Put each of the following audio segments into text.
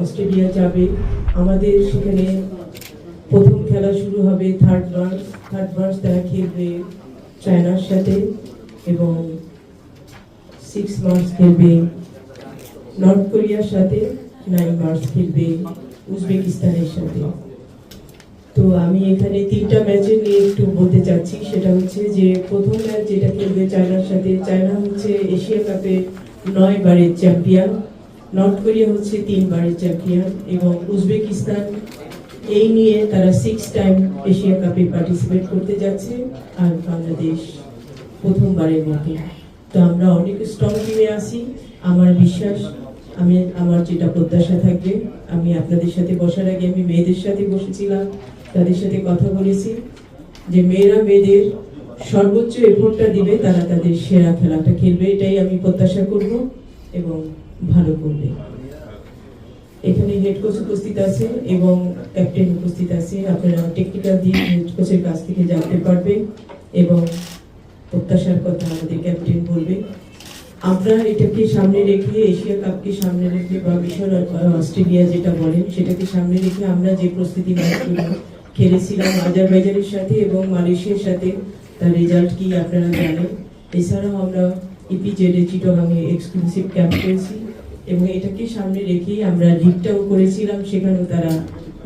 Australia যাবে। আমাদের সেখানে প্রথম খেলা শুরু হবে থার্ড মার্চ থার্ড মার্চ তারা খেলবে চায়নার সাথে এবং সিক্স মার্চ খেলবে নর্থ কোরিয়ার সাথে নাইন মার্চ খেলবে উজবেকিস্তানের সাথে। তো আমি এখানে তিনটা ম্যাচে নিয়ে একটু বলতে চাচ্ছি, সেটা হচ্ছে যে প্রথম ম্যাচ যেটা খেলবে চায়নার সাথে, চায়না হচ্ছে এশিয়া কাপের নয় বারের চ্যাম্পিয়ন নর্থ কোরিয়া হচ্ছে তিনবারের চ্যাম্পিয়ন এবং উজবেকিস্তান এই নিয়ে তারা সিক্স টাইম এশিয়া কাপে পার্টিসিপেট করতে যাচ্ছে আর বাংলাদেশ প্রথমবারের মতো। তো আমরা অনেক স্ট্রং টিমে আসি আমার বিশ্বাস, আমি, আমার যেটা প্রত্যাশা থাকবে, আমি আপনাদের সাথে বসার আগে আমি মেয়েদের সাথে বসেছিলাম, তাদের সাথে কথা বলেছি। যে মেয়েরা মেয়েদের সর্বোচ্চ এফোর্টটা দিবে, তারা তাদের সেরা খেলাটা খেলবে, এটাই আমি প্রত্যাশা করব। এবং ভালো করবে। এখানে হেড কোচ উপস্থিত আছে এবং ক্যাপ্টেন উপস্থিত আছে। আপনারা টেকনিক্যাল দিক হেড কোচের কাছ থেকে জানতে পারবেন এবং প্রত্যাশার কথা আমাদের ক্যাপ্টেন বলবে। আমরা এটাকে সামনে রেখে, এশিয়া কাপকে সামনে রেখে বা মিশর অস্ট্রেলিয়া যেটা বলেন, সেটাকে সামনে রেখে আমরা যে প্রস্তুতি ম্যাচগুলো খেলেছিলাম আজারবাইজানের সাথে এবং মালয়েশিয়ার সাথে, তার রেজাল্ট কি আপনারা জানেন? এছাড়াও আমরা ইপিজেডে চিটগাংয়ে এক্সক্লুসিভ ক্যাম্প করেছি এবং এটাকে সামনে রেখেই আমরা লিগটাও করেছিলাম, সেখানেও তারা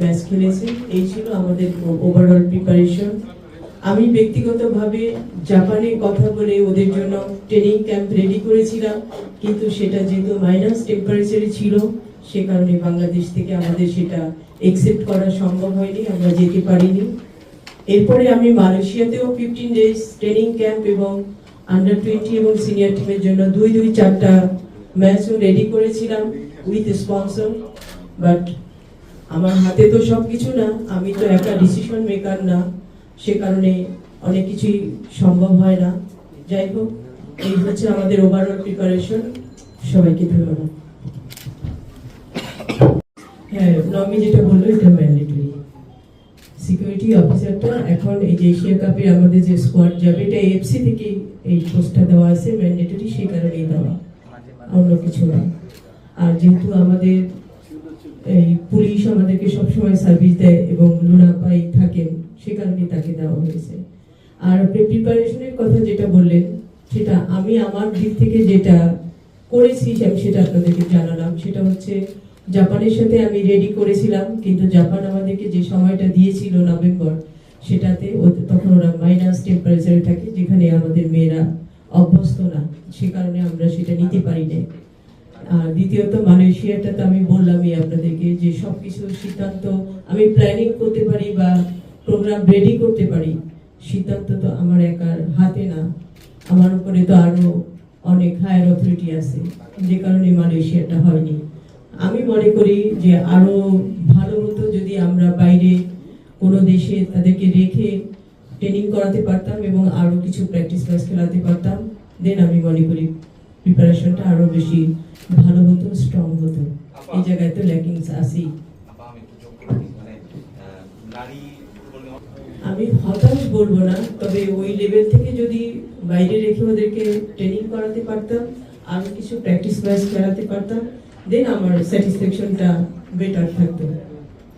ম্যাচ খেলেছে। এই ছিল আমাদের ওভারঅল প্রিপারেশন আমি ব্যক্তিগতভাবে জাপানে কথা বলে ওদের জন্য ট্রেনিং ক্যাম্প রেডি করেছিলাম, কিন্তু সেটা যেহেতু মাইনাস টেম্পারেচারে ছিল, সে কারণে বাংলাদেশ থেকে আমাদের সেটা একসেপ্ট করা সম্ভব হয়নি, আমরা যেতে পারিনি। এরপরে আমি মালয়েশিয়াতেও ফিফটিন ডেজ ট্রেনিং ক্যাম্প এবং আন্ডার টোয়েন্টি এবং সিনিয়র টিমের জন্য দুই দুই, চারটা ম্যাচও রেডি করেছিলাম উইথ স্পন্সর বাট আমার হাতে তো সব কিছু না, আমি তো একটা ডিসিশন মেকার না, সে কারণে অনেক কিছুই সম্ভব হয় না। যাই হোক, এই হচ্ছে আমাদের ওভারঅল প্রিপারেশন সবাইকে ধন্যবাদ। হ্যাঁ নমি যেটা বলল, এটা ম্যান্ডেটরি সিকিউরিটি অফিসারটা এখন এই যে এশিয়া কাপে আমাদের যে স্কোয়াড যাবে, এটা এফসি থেকে এই পোস্টটা দেওয়া আছে ম্যান্ডেটরি সেই কারণেই দেওয়া। অন্য কিছু না। আর যেহেতু আমাদের এই পুলিশ আমাদেরকে সবসময় সার্ভিস দেয় এবং লুনা পাই থাকেন, সে কারণেই তাকে দেওয়া হয়েছে। আর আপনি প্রিপারেশনের কথা যেটা বললেন, সেটা আমি আমার দিক থেকে যেটা করেছি আমি সেটা আপনাদেরকে জানালাম। সেটা হচ্ছে জাপানের সাথে আমি রেডি করেছিলাম, কিন্তু জাপান আমাদেরকে যে সময়টা দিয়েছিল নভেম্বর, সেটাতে তখন ওরা মাইনাস টেম্পারেচারে থাকে, যেখানে আমাদের মেয়েরা অভ্যস্ত না, সে কারণে আমরা সেটা নিতে পারি না আর দ্বিতীয়ত মালয়েশিয়াটা তো আমি বললামই আপনাদেরকে যে সবকিছু সিদ্ধান্ত আমি প্ল্যানিং করতে পারি বা প্রোগ্রাম রেডি করতে পারি, সিদ্ধান্ত তো আমার একার হাতে না। আমার উপরে তো আরও অনেক হায়ার অথরিটি আছে, যে কারণে মালয়েশিয়াটা হয়নি। আমি মনে করি যে আরও ভালো হতো যদি আমরা বাইরে কোনো দেশে তাদেরকে রেখে ট্রেনিং করাতে পারতাম এবং আরও কিছু প্র্যাকটিস ম্যাচ খেলাতে পারতাম দেন আমি মনে করি প্রিপারেশনটা আরও বেশি ভালো হতো স্ট্রং হতো। এই জায়গায় তো ল্যাকিংস আমি করি মানে আমি হতাশ বলব না তবে ওই লেভেল থেকে যদি বাইরে রেখে ওদেরকে ট্রেনিং করাতে পারতাম আরও কিছু প্র্যাকটিস ম্যাচ খেলাতে পারতাম দেন আমার স্যাটিসফ্যাকশনটা বেটার থাকতো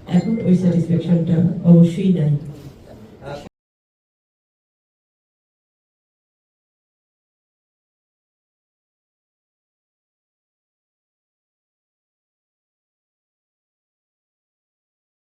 এখন ওই স্যাটিসফ্যাকশনটা অবশ্যই নাই।